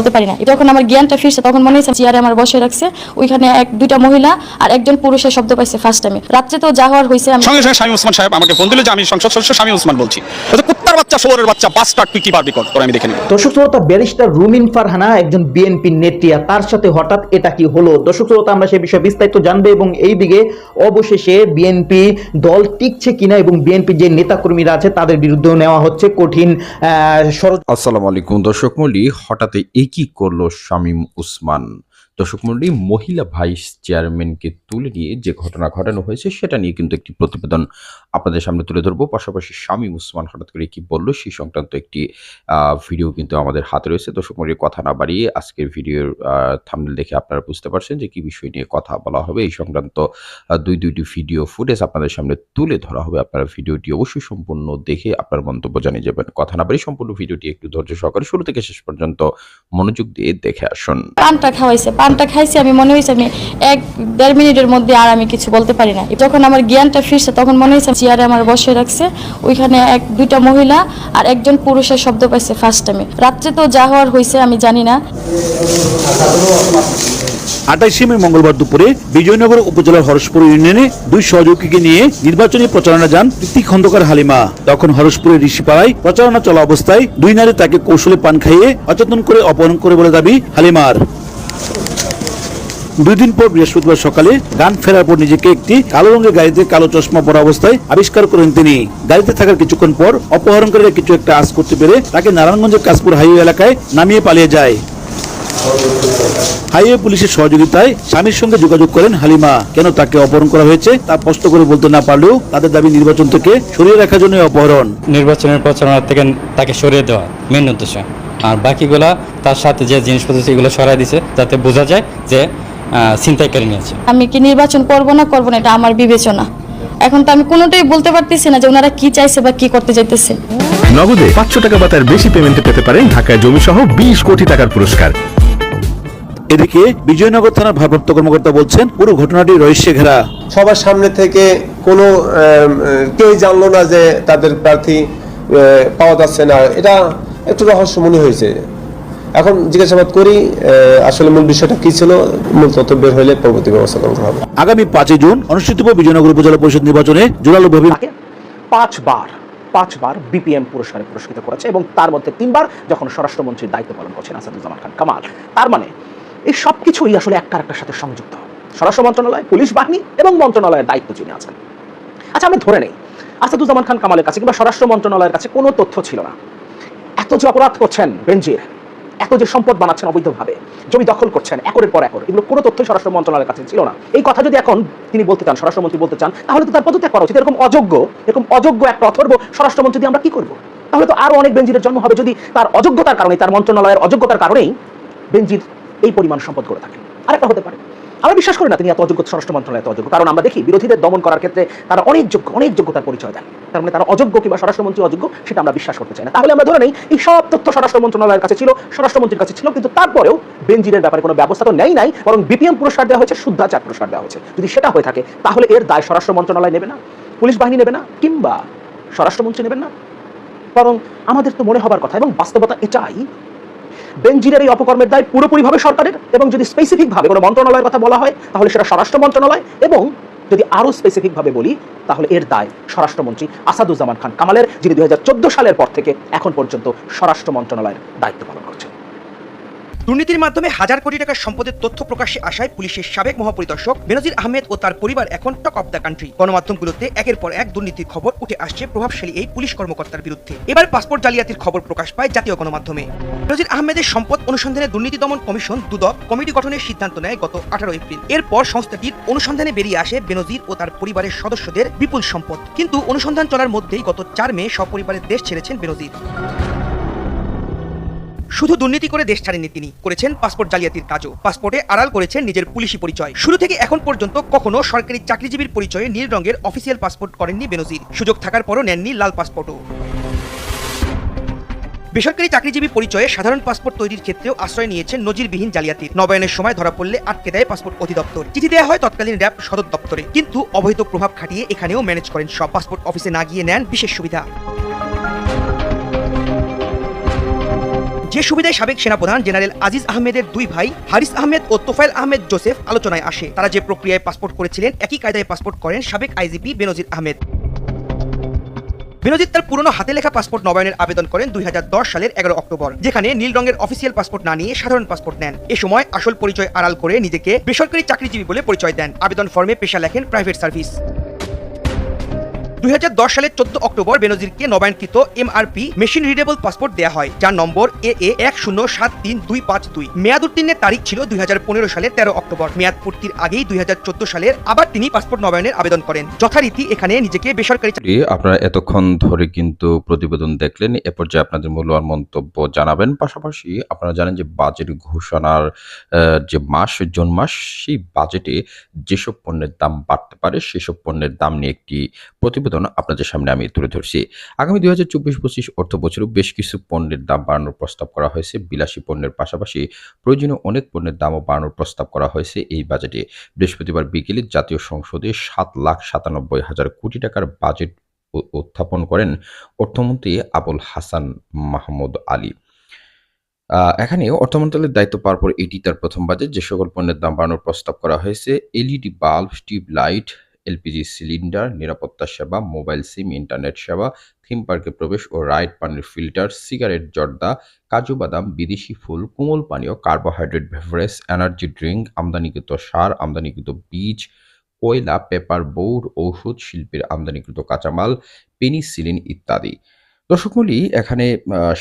বলতে পারি না। যখন আমার জ্ঞানটা ফিরছে তখন মনে হয়েছে চেয়ারে আমার বসে রাখছে। ওইখানে এক দুইটা মহিলা আর একজন পুরুষের শব্দ পাইছে ফার্স্ট টাইমে রাত্রে তো যা হওয়ার হয়েছে আমি সঙ্গে সঙ্গে স্বামী ওসমান সাহেব আমাকে ফোন দিল যে আমি সংসদ সদস্য স্বামী ওসমান বলছি। কুত্তার বাচ্চা শোরের বাচ্চা বাসটা তুই কি পারবি কর? আমি দেখে নিব। দর্শক শ্রোতা ব্যারিস্টার রুমিন ফারহানা একজন বিএনপি নেত্রিয়া তার সাথে হঠাৎ এটা কি হলো? দর্শক শ্রোতা আমরা সেই বিষয়ে বিস্তারিত জানব এবং এই দিকে অবশেষে বিএনপি দল টিকছে কিনা এবং বিএনপি যে নেতাকর্মীরা আছে তাদের বিরুদ্ধেও নেওয়া হচ্ছে কঠিন আসসালামু আলাইকুম দর্শক মন্ডলী হঠাৎ এ কি করল শামীম উসমান? দর্শক মন্ডলী মহিলা ভাইস চেয়ারম্যানকে তুলে নিয়ে যে ঘটনা ঘটানো হয়েছে, সেটা নিয়ে কিন্তু একটি প্রতিবেদন আপনাদের সামনে তুলে ধরবো। পাশাপাশি শামীম উসমান হঠাৎ করে কি বলল, সেই সংক্রান্ত একটি ভিডিও কিন্তু আমাদের হাতে রয়েছে। দর্শক মন্ডলী কথা না বাড়িয়ে আজকের ভিডিওর থামনেল দেখে আপনারা বুঝতে পারছেন যে কি বিষয় নিয়ে কথা বলা হবে। এই সংক্রান্ত দুই, দুইটি ভিডিও ফুটেজ আপনাদের সামনে তুলে ধরা হবে। আপনারা ভিডিওটি অবশ্যই সম্পূর্ণ দেখে আপনার মন্তব্য জানিয়ে যাবেন। কথা না বাড়ি সম্পূর্ণ ভিডিওটি একটু ধৈর্য সহকারে শুরু থেকে শেষ পর্যন্ত মনোযোগ দিয়ে দেখে আসুন। পানটা খাইছি, আমি মনে হয়েছে আমি এক, দেড় মিনিটের মধ্যে আর আমি কিছু বলতে পারি না। যখন আমার জ্ঞানটা ফিরছে, তখন মনে হয়েছে চেয়ারে আমার বসে রাখছে। ওইখানে এক, দুইটা মহিলা আর একজন পুরুষের শব্দ পাইছে ফার্স্ট টাইমে রাত্রে তো যা হওয়ার হয়েছে আমি জানি না। আঠাইশে মে মঙ্গলবার দুপুরে বিজয়নগর উপজেলার হরসপুর ইউনিয়নে দুই সহযোগীকে নিয়ে নির্বাচনী প্রচারণা যান প্রীতি খন্দকার হালিমা। তখন হরসপুরের ঋষিপাড়ায় প্রচারণা চলা অবস্থায় দুই নারী তাকে কৌশলে পান খাইয়ে অচেতন করে অপহরণ করে বলে দাবি হালিমার। দুই দিন পর বৃহস্পতিবার সকালে গান ফেরার পর নিজেকে একটি কালো রঙের গাড়িতে কালো চশমা পরা অবস্থায় আবিষ্কার করেন তিনি। গাড়িতে থাকার কিছুক্ষণ পর অপহরণকারীরা কিছু একটা আজ করতে পেরে তাকে নারায়ণগঞ্জের কাশপুর হাইওয়ে এলাকায় নামিয়ে পালিয়ে যায়। হাইওয়ে পুলিশের সহযোগিতায় স্বামীর সঙ্গে যোগাযোগ করেন হালিমা। কেন তাকে অপহরণ করা হয়েছে তা স্পষ্ট করে বলতে না পারলেও তাদের দাবি নির্বাচন থেকে সরিয়ে রাখার জন্য অপহরণ। নির্বাচনের প্রচারণা থেকে তাকে সরিয়ে দেওয়া মেন উদ্দেশ্য। আর বাকিগুলা তার সাথে যে জিনিসপত্র এগুলো সরাই দিছে যাতে বোঝা যায় যে ছিনতাইকারী নিয়েছে। আমি কি নির্বাচন করব না করব না এটা আমার বিবেচনা। এখন তো আমি কোনোটাই বলতে পারতেছি না যে ওনারা কি চাইছে বা কি করতে চাইতেছে। নগদে পাঁচশো টাকা বা তার বেশি পেমেন্টে পেতে পারেন ঢাকায় জমি সহ বিশ কোটি টাকার পুরস্কার। এদিকে বিজয়নগর থানার ভারপ্রাপ্ত কর্মকর্তা বলছেন পুরো ঘটনাটি রহস্যে ঘেরা। সবার সামনে থেকে কোনো আহ, কেউই জানলো না যে তাদের প্রার্থী পাওয়া যাচ্ছে না। এটা একটু রহস্য মনে হয়েছে। এখন জিজ্ঞাসাবাদ করি আসলে মূল বিষয়টা কি ছিল মূল তথ্য বের হলে পরবর্তী ব্যবস্থা গ্রহণ করা হবে। আগামী পাঁচই জুন অনুষ্ঠিত বিজয়নগর উপজেলা পরিষদ নির্বাচনে জোরালোভাবে তাকে পাঁচবার পাঁচবার বিপিএম পুরস্কারে পুরস্কৃত করেছে এবং তার মধ্যে তিনবার যখন স্বরাষ্ট্রমন্ত্রীর দায়িত্ব পালন করছেন আসাদুজ্জামান খান। কামাল তার মানে এই সব কিছুই আসলে একটা আরেকটার সাথে সংযুক্ত। স্বরাষ্ট্র মন্ত্রণালয় পুলিশ বাহিনী এবং মন্ত্রণালয়ের দায়িত্ব যিনি আছেন। আচ্ছা আমি ধরে নেই আসাদুজ্জামান খান কামালের কাছে কিংবা স্বরাষ্ট্র মন্ত্রণালয়ের কাছে কোনো তথ্য ছিল না। এত যে অপরাধ করছেন বেঞ্জির যে সম্পদ বানাচ্ছেন অবৈধভাবে, জমি দখল করছেন, একরের পর একর, এগুলো কোনো তথ্যই স্বরাষ্ট্র মন্ত্রণালয়ের কাছে ছিল না। এই কথা যদি এখন তিনি বলতে চান, স্বরাষ্ট্রমন্ত্রী বলতে চান, তাহলে তো তার পদত্যাগ করা উচিত। এরকম অযোগ্য এরকম অযোগ্য একটা অথর্ব স্বরাষ্ট্রমন্ত্রী দিয়ে আমরা কি করব? তাহলে তো আরও অনেক বেঞ্জিরের জন্ম হবে যদি তার অযোগ্যতার কারণে তার মন্ত্রণালয়ের অযোগ্যতার কারণেই বেঞ্জির এই পরিমাণ সম্পদ করে থাকে আরেকটা হতে পারে। আমরা বিশ্বাস করি না তিনি এত অযোগ্য, স্বরাষ্ট্র মন্ত্রণালয় এত অযোগ্য। কারণ আমরা দেখি, বিরোধীদের দমন করার ক্ষেত্রে তারা অনেক যোগ্য, অনেক যোগ্যতার পরিচয় দেন। তার মানে তারা অযোগ্য কিংবা স্বরাষ্ট্রমন্ত্রী অযোগ্য, সেটা আমরা বিশ্বাস করতে চাই না। তাহলে আমরা ধরে নেই, এই সব তথ্য স্বরাষ্ট্র মন্ত্রণালয়ের কাছে ছিল, স্বরাষ্ট্রমন্ত্রীর কাছে ছিল, কিন্তু তারপরেও বেঞ্জিরের ব্যাপারে কোনো ব্যবস্থা তো নেই নাই, বরং বিপিএম পুরস্কার দেওয়া হয়েছে, শুদ্ধাচার পুরস্কার দেওয়া হয়েছে। যদি সেটা হয়ে থাকে, তাহলে এর দায় স্বরাষ্ট্র মন্ত্রণালয় নেবে না, পুলিশ বাহিনী নেবে না, কিংবা স্বরাষ্ট্রমন্ত্রী নেবেন না। বরং আমাদের তো মনে হবার কথা, এবং বাস্তবতা এটাই বেঞ্জিরের এই অপকর্মের দায় পুরোপুরিভাবে সরকারের এবং যদি স্পেসিফিকভাবে কোনো মন্ত্রণালয়ের কথা বলা হয়, তাহলে সেটা স্বরাষ্ট্র মন্ত্রণালয় এবং যদি আরও স্পেসিফিকভাবে বলি, তাহলে এর দায় স্বরাষ্ট্রমন্ত্রী আসাদুজ্জামান খান কামালের, যিনি দু হাজার চোদ্দ সালের পর থেকে এখন পর্যন্ত স্বরাষ্ট্র মন্ত্রণালয়ের দায়িত্ব পালন করছেন। দুর্নীতির মাধ্যমে হাজার কোটি টাকার সম্পদের তথ্য প্রকাশ্যে আসায় পুলিশের সাবেক মহাপরিদর্শক বেনজির আহমেদ ও তার পরিবার এখন টক অফ দ্য কান্ট্রি। গণমাধ্যমগুলোতে একের পর এক দুর্নীতির খবর উঠে আসছে প্রভাবশালী এই পুলিশ কর্মকর্তার বিরুদ্ধে। এবার পাসপোর্ট জালিয়াতির খবর প্রকাশ পায় জাতীয় গণমাধ্যমে। বেনজির আহমেদের সম্পদ অনুসন্ধানে দুর্নীতি দমন কমিশন, দুদক, কমিটি গঠনের সিদ্ধান্ত নেয় গত আঠারো এপ্রিল। এরপর সংস্থাটির অনুসন্ধানে বেরিয়ে আসে বেনজির ও তার পরিবারের সদস্যদের বিপুল সম্পদ। কিন্তু অনুসন্ধান চলার মধ্যেই গত চার মে সপরিবারের দেশ ছেড়েছেন বেনজির। শুধু দুর্নীতি করে দেশ ছাড়েননি তিনি। করেছেন পাসপোর্ট জালিয়াতির কাজও। পাসপোর্টে আড়াল করেছেন নিজের পুলিশি পরিচয়। শুরু থেকে এখন পর্যন্ত কখনো সরকারি চাকরিজীবীর পরিচয়ে নীল রঙের অফিসিয়াল পাসপোর্ট করেননি বেনজির। সুযোগ থাকার পরও নেননি লাল পাসপোর্টও বেসরকারি চাকরিজীবী পরিচয়ে সাধারণ পাসপোর্ট তৈরির ক্ষেত্রেও আশ্রয় নিয়েছেন নজিরবিহীন জালিয়াতির। নবায়নের সময় ধরা পড়লে আটকে দেয় পাসপোর্ট অধিদপ্তর। চিঠি দেওয়া হয় তৎকালীন র্যাব সদর দপ্তরে। কিন্তু অবৈধ প্রভাব খাটিয়ে এখানেও ম্যানেজ করেন সব। পাসপোর্ট অফিসে না গিয়ে নেন বিশেষ সুবিধা। যে সুবিধায় সাবেক সেনাপ্রধান জেনারেল আজিজ আহমেদের দুই ভাই, হারিস আহমেদ ও তোফায়েল আহমেদ জোসেফ আলোচনায় আসে। তারা যে প্রক্রিয়ায় পাসপোর্ট করেছিলেন, একই কায়দায় পাসপোর্ট করেন সাবেক আইজিপি বেনজির আহমেদ। বিনোজিৎ তার পুরনো হাতে লেখা পাসপোর্ট নবায়নের আবেদন করেন দুই হাজার দশ সালের এগারো অক্টোবর, যেখানে নীল রঙের অফিসিয়াল পাসপোর্ট না নিয়ে সাধারণ পাসপোর্ট নেন। এ সময় আসল পরিচয় আড়াল করে নিজেকে বেসরকারি চাকরিজীবী বলে পরিচয় দেন। আবেদন ফর্মে পেশা লেখেন প্রাইভেট সার্ভিস। দুই সালের চোদ্দ অক্টোবর বেনজিরকে নবায়নকৃত এমআরপি, মেশিন রিডেবল পাসপোর্ট দেওয়া হয়, যার নম্বর এ এ এক শূন্য সাত তিন দুই পাঁচ দুই। মেয়াদ উত্তীর্ণের তারিখ ছিল দুই হাজার পনেরো সালের তেরো অক্টোবর। মেয়াদ পূর্তির আগেই দুই হাজার চোদ্দ সালের আবার তিনি পাসপোর্ট নবায়নের আবেদন করেন। যথারীতি এখানে নিজেকে বেসরকারি আপনারা এতক্ষণ ধরে কিন্তু প্রতিবেদন দেখলেন, এ পর্যায়ে আপনাদের মূল্যবান মন্তব্য জানাবেন। পাশাপাশি আপনারা জানেন যে বাজেট ঘোষণার যে মাস, জুন মাস, সেই বাজেটে যেসব পণ্যের দাম বাড়তে পারে, সেসব পণ্যের দাম নিয়ে একটি প্রতিবেদন আপনাদের সামনে আমি তুলে ধরছি। আগামী দুই হাজার চব্বিশ পঁচিশ অর্থ বছরে বেশ কিছু পণ্যের দাম বাড়ানোর প্রস্তাব করা হয়েছে। বিলাসী পণ্যের পাশাপাশি প্রয়োজনীয় অনেক পণ্যের দামও বাড়ানোর প্রস্তাব করা হয়েছে এই বাজেটে। বৃহস্পতিবার বিকেলে জাতীয় সংসদে সাত লাখ সাতানব্বই হাজার কোটি টাকার বাজেট উত্থাপন করেন অর্থমন্ত্রী আবুল হাসান মাহমুদ আলী। এখানে অর্থ মন্ত্রণালয়ের দায়িত্ব পাওয়ার পর এটি তার প্রথম বাজেট। যে সকল পণ্যের দাম বাড়ানোর প্রস্তাব করা হয়েছে। LED bulb tube light LPG cylinder, নিরাপত্তা সেবা, মোবাইল সিম, ইন্টারনেট সেবা থিম পার্কে প্রবেশ ও রাইড পানির ফিল্টার সিগারেট জর্দা, কাজু বাদাম, বিদেশি ফুল, কোমল পানীয় কার্বোহাইড্রেট বেভারেজ এনার্জি ড্রিঙ্ক আমদানিকৃত সার, আমদানিকৃত বীজ, কয়লা পেপার বোর্ড ঔষধ, শিল্পের আমদানিকৃত কাঁচামাল পেনিসিলিন ইত্যাদি। দর্শক এখানে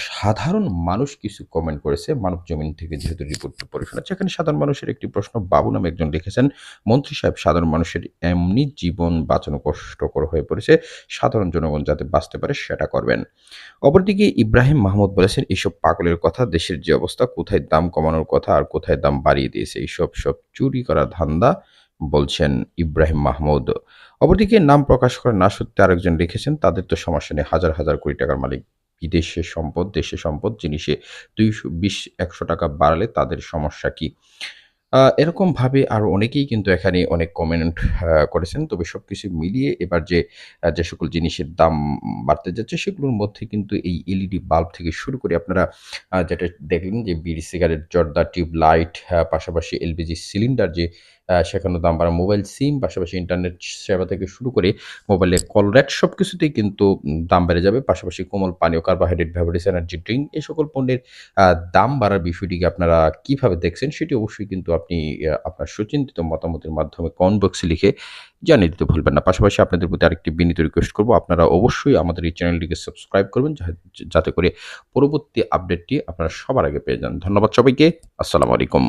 সাধারণ মানুষ কিছু কমেন্ট করেছে। মানব জমিন থেকে যেহেতু রিপোর্ট পরিশোনা হচ্ছে এখানে সাধারণ মানুষের একটি প্রশ্ন, বাবু নামে একজন লিখেছেন, মন্ত্রী সাহেব, সাধারণ মানুষের এমনি জীবন বাঁচানো কষ্টকর হয়ে পড়েছে। সাধারণ জনগণ যাতে বাঁচতে পারে, সেটা করবেন। অপরদিকে ইব্রাহিম মাহমুদ বলেছেন এইসব পাগলের কথা, দেশের যে অবস্থা, কোথায় দাম কমানোর কথা আর কোথায় দাম বাড়িয়ে দিয়েছে, এইসব সব চুরি করা ধান্দা, বলছেন ইব্রাহিম মাহমুদ। অপরদিকে নাম প্রকাশ করে না সত্যি আরেকজন লিখেছেন, তাদের তো সমস্যা নেই, হাজার হাজার কোটি টাকার মালিক। বিদেশে সম্পদ, দেশে সম্পদ জিনিসে দুইশো বিশ, একশো টাকা বাড়ালে তাদের সমস্যা কি? এরকমভাবে আরও অনেকেই কিন্তু এখানে অনেক কমেন্ট করেছেন। তবে সব কিছু মিলিয়ে এবার যে যে সকল জিনিসের দাম বাড়তে যাচ্ছে, সেগুলোর মধ্যে কিন্তু এই এলইডি বাল্ব থেকে শুরু করে আপনারা যেটা দেখলেন যে বিড়ি, সিগারেট, জর্দা টিউব লাইট পাশাপাশি এলপিজি সিলিন্ডার যে সেখানে দাম বাড়া মোবাইল সিম, পাশাপাশি ইন্টারনেট সেবা থেকে শুরু করে মোবাইলের কল রেট সব কিছুতেই কিন্তু দাম বেড়ে যাবে। পাশাপাশি কোমল পানীয় কার্বোহাইড্রেট ভ্যাভারেজ এনার্জি ড্রিঙ্ক এই সকল পণ্যের দাম বাড়ার বিষয়টিকে আপনারা কীভাবে দেখছেন সেটি অবশ্যই কিন্তু আপনি আপনার সুচিন্তিত মতামতের মাধ্যমে কমেন্ট বক্সে লিখে জানিয়ে দিতে ভুলবেন না। পাশাপাশি আপনাদের প্রতি আরেকটি বিনীত রিকোয়েস্ট করব, আপনারা অবশ্যই আমাদের এই চ্যানেলটিকে সাবস্ক্রাইব করবেন যাতে করে পরবর্তী আপডেটটি আপনারা সবার আগে পেয়ে যান। ধন্যবাদ সবাইকে, আসসালামু আলাইকুম।